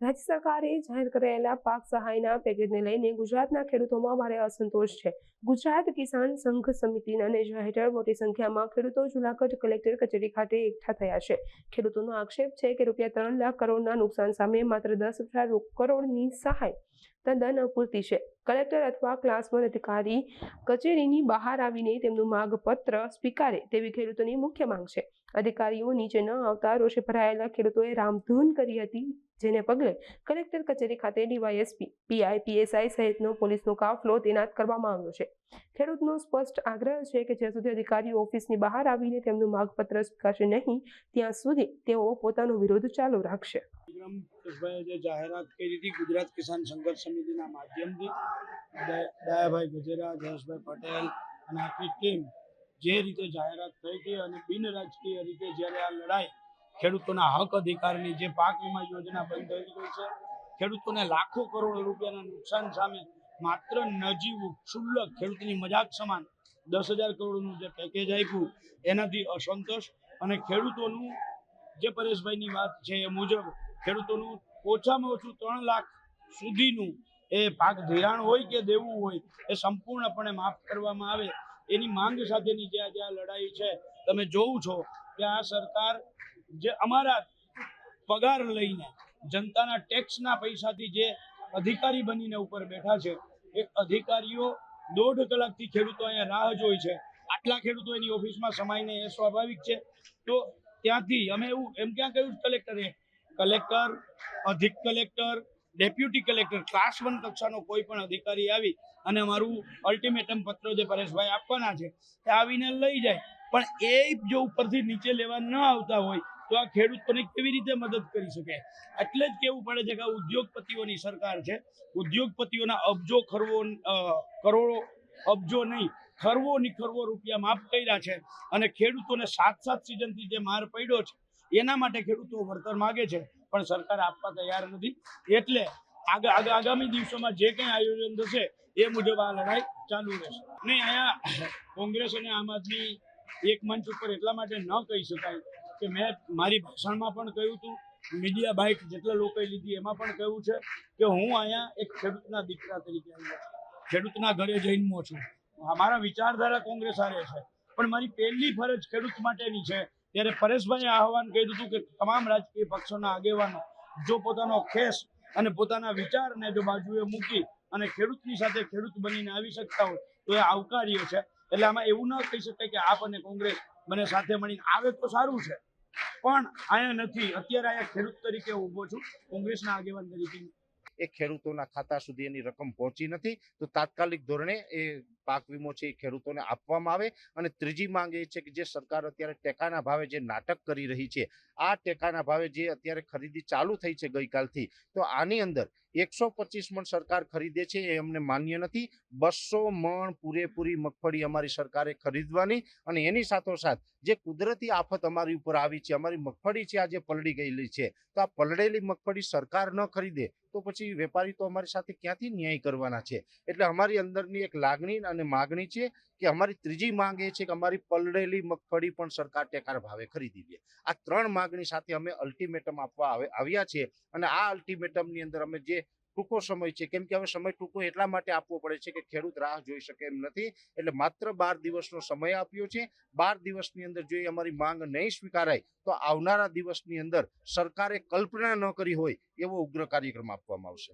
રાજ્ય સરકારે જાહેર કરાયેલા પાક સહાયના પેકેજને લઈને ગુજરાતના ખેડૂતોમાં ભારે અસંતોષ છે. ગુજરાત કિસાન સંઘ સમિતિના નેજા હેઠળ મોટી સંખ્યામાં ખેડૂતો જુનાગઢ કલેક્ટર કચેરી ખાતે એકઠા થયા છે. ખેડૂતોનો આક્ષેપ છે કે રૂપિયા ત્રણ લાખ કરોડના નુકસાન સામે માત્ર દસ હજાર કરોડની સહાય તદ્દન અપૂરતી છે. કલેક્ટર અથવા ક્લાસ વન અધિકારી કચેરીની બહાર આવીને તેમનું માગપત્ર સ્વીકારે તેવી ખેડૂતોની મુખ્ય માંગ છે. અધિકારીઓ નીચે ન આવતા રોષે ભરાયેલા ખેડૂતોએ રામધૂન કરી હતી, જેને પગલે કલેક્ટર કચેરી ખાતે ડીવાયએસપી, પીઆઈ, પીએસઆઈ સહિતનો પોલીસનો કાફલો તૈનાત કરવામાં આવ્યો છે. ખેડૂતનો સ્પષ્ટ આગ્રહ છે કે જ્યાં સુધી અધિકારીઓ ઓફિસની બહાર આવીને તેમનું માગપત્ર સ્વીકારશે નહીં, ત્યાં સુધી તેઓ પોતાનો વિરોધ ચાલુ રાખશે. વિક્રમ કેશભાઈએ જે જાહેરાત કરી હતી ગુજરાત કિસાન સંઘર્ષ સમિતિના માધ્યમથી દયાભાઈ ગજેરા, જયેશભાઈ પટેલ અને આખી ટીમ જે રીતે જાહેરાત થઈ હતી અને બિન રાજકીય રીતે જ્યારે આ લડાઈ ખેડૂતોના હક અધિકારની જે પાક વીમા યોજના બંધ થઈ ગઈ છે, ખેડૂતોને લાખો કરોડ રૂપિયાના નુકસાન સામે માત્ર નજીવું ક્ષુલ્લક ખેડૂતની મજાક સમાન દસ હજાર કરોડનું જે પેકેજ આપ્યું, એનાથી અસંતોષ અને ખેડૂતોનું જે પરેશભાઈની વાત છે એ મુજબ ખેડૂતોનું ઓછામાં ઓછું ત્રણ લાખ સુધીનું એ પાક ધિરાણ હોય કે દેવું હોય, એ સંપૂર્ણપણે માફ કરવામાં આવે. એની માંગ સાથેની જે આજે આ લડાઈ છે, તમે જોવું છો કે આ સરકાર જે અમારા પગાર લઈને જનતાના ટેક્સના પૈસાથી જે અધિકારી બનીને ઉપર બેઠા છે, એ અધિકારીઓ દોઢ કલાકથી ખેડૂતો અહીંયા રાહ જોઈ છે. આટલા ખેડૂતો એની ઓફિસમાં સમાઈને એ સ્વાભાવિક છે. તો ત્યાંથી અમે એવું, એમ ક્યાં કહ્યું કલેક્ટરે? કલેક્ટર અધિક collector deputy collector class one કક્ષાનો કોઈ પણ અધિકારી આવી અને અમારું અલ્ટિમેટમ પત્ર જે પરેશભાઈ આપવાના છે તે આવીને લઈ જાય. પણ એ જો ઉપરથી નીચે લેવા ન આવતા હોય તો આ ખેડૂતોને કેવી રીતે મદદ કરી શકે? એટલે જ કેવું પડે છે કે ઉદ્યોગપતિઓની સરકાર છે. ઉદ્યોગપતિઓના અબજો ખરવો કરોડો અબજો નહીં, ખરવો નિખરવો રૂપિયા માફ કર્યા છે અને ખેડૂતોને સાત સાત સિઝનથી જે માર પડ્યો છે એના માટે ખેડૂતો વળતર માગે છે, પણ સરકાર આપવા તૈયાર નથી. એટલે આગા, આગા- આગામી દિવસોમાં જે કંઈ આયોજન થશે, એ મુજબ આ લડાઈ ચાલુ રહેશે. નહીં અહીંયા કોંગ્રેસ અને આમ આદમી એક મંચ ઉપર એટલા માટે ન કહી શકાય કે મેં મારી ભાષણમાં પણ કહ્યું હતું, મીડિયા બાઇક જેટલા લોકોએ લીધી એમાં પણ કહ્યું છે કે હું અહીંયા એક ખેડૂતના દીકરા તરીકે આવ્યો ખેડૂતના ઘરે જન્મો છું. અમારા વિચારધારા કોંગ્રેસ હારે છે. પણ મારી પહેલી ફરજ ખેડૂત માટેની છે ત્યારે પરેશભાઈએ આહવાન કર્યું હતું કે તમામ રાજકીય પક્ષોના આગેવાનો જો પોતાનો ખેસ અને પોતાના વિચારને જો બાજુએ મૂકી અને ખેડૂતની સાથે ખેડૂત બનીને આવી શકતા હોય તો એ આવકાર્ય છે. એટલે આમાં એવું ન કહી શકાય કે આપ અને કોંગ્રેસ મને સાથે મળીને આવે તો સારું છે. પણ અહીંયા નથી. અત્યારે અહીંયા ખેડૂત તરીકે ઊભો છું. કોંગ્રેસના આગેવાન તરીકે. એ ખેડૂતોના ખાતા સુધી એની રકમ પહોંચી નથી. તો તાત્કાલિક ધોરણે એ પાક વીમો છે એ ખેડૂતોને આપવામાં આવે. અને ત્રીજી માંગ એ છે કે જે સરકાર અત્યારે ટેકાના ભાવે જે નાટક કરી રહી છે, આ ટેકાના ભાવે જે અત્યારે ખરીદી ચાલુ થઈ છે ગઈકાલથી, તો આની અંદર એકસો પચીસ મણ સરકાર ખરીદે છે એ અમને માન્ય નથી. બસો મણ પૂરેપૂરી મગફળી અમારી સરકારે ખરીદવાની અને એની સાથોસાથ જે કુદરતી આફત અમારી ઉપર આવી છે, અમારી મગફળી છે આજે પલળી ગયેલી છે, તો આ પલળેલી મગફળી સરકાર ન ખરીદે તો પછી વેપારી તો અમારી સાથે ક્યાંથી ન્યાય કરવાના છે? એટલે અમારી અંદરની એક લાગણી અને માગણી છે કે અમારી ત્રીજી માંગ એ છે કે અમારી પલળેલી મગફળી પણ સરકાર ટેકાર ભાવે ખરીદી લે. આ ત્રણ માગણી સાથે અમે અલ્ટિમેટમ આપવા આવ્યા છીએ અને આ અલ્ટિમેટમની અંદર અમે જે ટૂંકો સમય છે, કેમ કે હવે સમય ટૂંકો એટલા માટે આપવો પડે છે કે ખેડૂત રાહ જોઈ શકે એમ નથી, એટલે માત્ર બાર દિવસનો સમય આપ્યો છે. બાર દિવસની અંદર જો અમારી માંગ નહીં સ્વીકારાય, તો આવનારા દિવસની અંદર સરકારે કલ્પના ન કરી હોય એવો ઉગ્ર કાર્યક્રમ આપવામાં આવશે.